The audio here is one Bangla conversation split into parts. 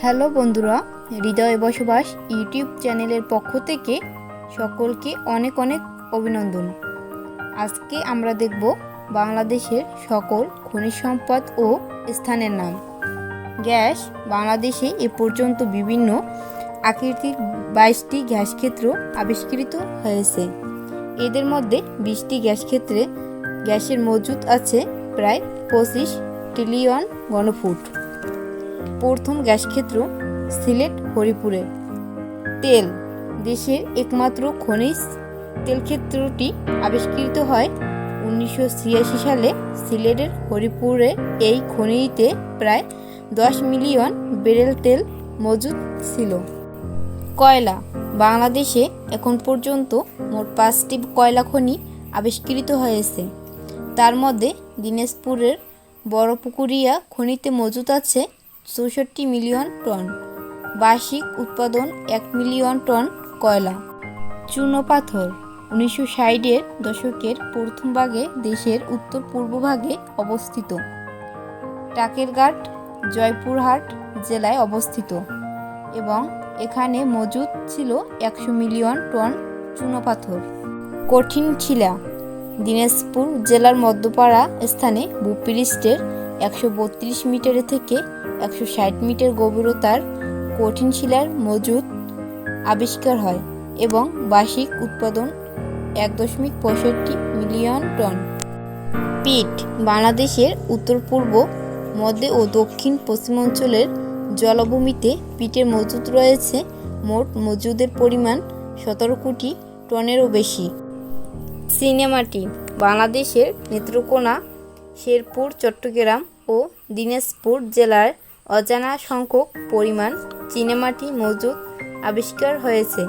হ্যালো বন্ধুরা, হৃদয় বসবাস ইউটিউব চ্যানেলের পক্ষ থেকে সকলকে অনেক অনেক অভিনন্দন। আজকে আমরা দেখব বাংলাদেশের সকল খনিজ সম্পদ ও স্থানের নাম। গ্যাস বাংলাদেশে এ পর্যন্ত বিভিন্ন আকৃতির বাইশটি গ্যাস ক্ষেত্র আবিষ্কৃত হয়েছে। এদের মধ্যে বিশটি গ্যাস ক্ষেত্রে গ্যাসের মজুদ আছে প্রায় পঁচিশ ট্রিলিয়ন ঘনফুট। প্রথম গ্যাস ক্ষেত্র সিলেট হরিপুরে। তেল, দেশের একমাত্র খনিজ তেল ক্ষেত্রটি আবিষ্কৃত হয় উনিশশো ছিয়াশি সালে সিলেটের হরিপুরে। এই খনিতে প্রায় দশ মিলিয়ন বেরেল তেল মজুদ ছিল। কয়লা, বাংলাদেশে এখন পর্যন্ত মোট পাঁচটি কয়লা খনি আবিষ্কৃত হয়েছে। তার মধ্যে দিনাজপুরের বড়পুকুরিয়া খনিতে মজুদ আছে চৌষট্টি মিলিয়ন টন। বার্ষিক উৎপাদন এক মিলিয়ন টন কয়লা। চূর্ণপাথর উনিশশো ষাটের দশকের প্রথম ভাগে দেশের উত্তর পূর্ব ভাগে অবস্থিত। টাকেরঘাট, জয়পুরহাট জেলায় অবস্থিত এবং এখানে মজুদ ছিল একশো মিলিয়ন টন চূর্ণপাথর কঠিন শিলা দিনাজপুর জেলার মধ্যপাড়া স্থানে ভূপৃষ্ঠের একশো বত্রিশ মিটার থেকে একশো ষাট মিটার গভীরতার কঠিন শিলার মজুদ আবিষ্কার হয় এবং বার্ষিক উৎপাদন এক দশমিক পঁয়ষট্টি মিলিয়ন টন। পিট বাংলাদেশের উত্তর, পূর্ব, মধ্য ও দক্ষিণ পশ্চিমাঞ্চলের জলভূমিতে পিটের মজুদ রয়েছে। মোট মজুদের পরিমাণ সতেরো কোটি টনেরও বেশি। সিনেমাটি বাংলাদেশের নেত্রকোনা শেরপুর, চট্টগ্রাম ও দিনাজপুর জেলার অজানা সংখ্যক পরিমাণ চিনেমাটি মজুদ আবিষ্কার হয়েছে।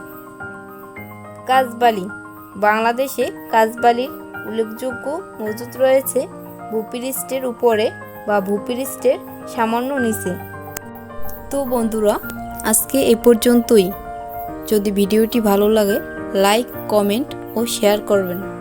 কাজবালি বাংলাদেশে কাজবালির উল্লেখযোগ্য মজুদ রয়েছে ভূপৃষ্ঠের উপরে বা ভূপৃষ্ঠের সামান্য নিচে। তো বন্ধুরা, আজকে এ পর্যন্তই। যদি ভিডিওটি ভালো লাগে, লাইক, কমেন্ট ও শেয়ার করবেন।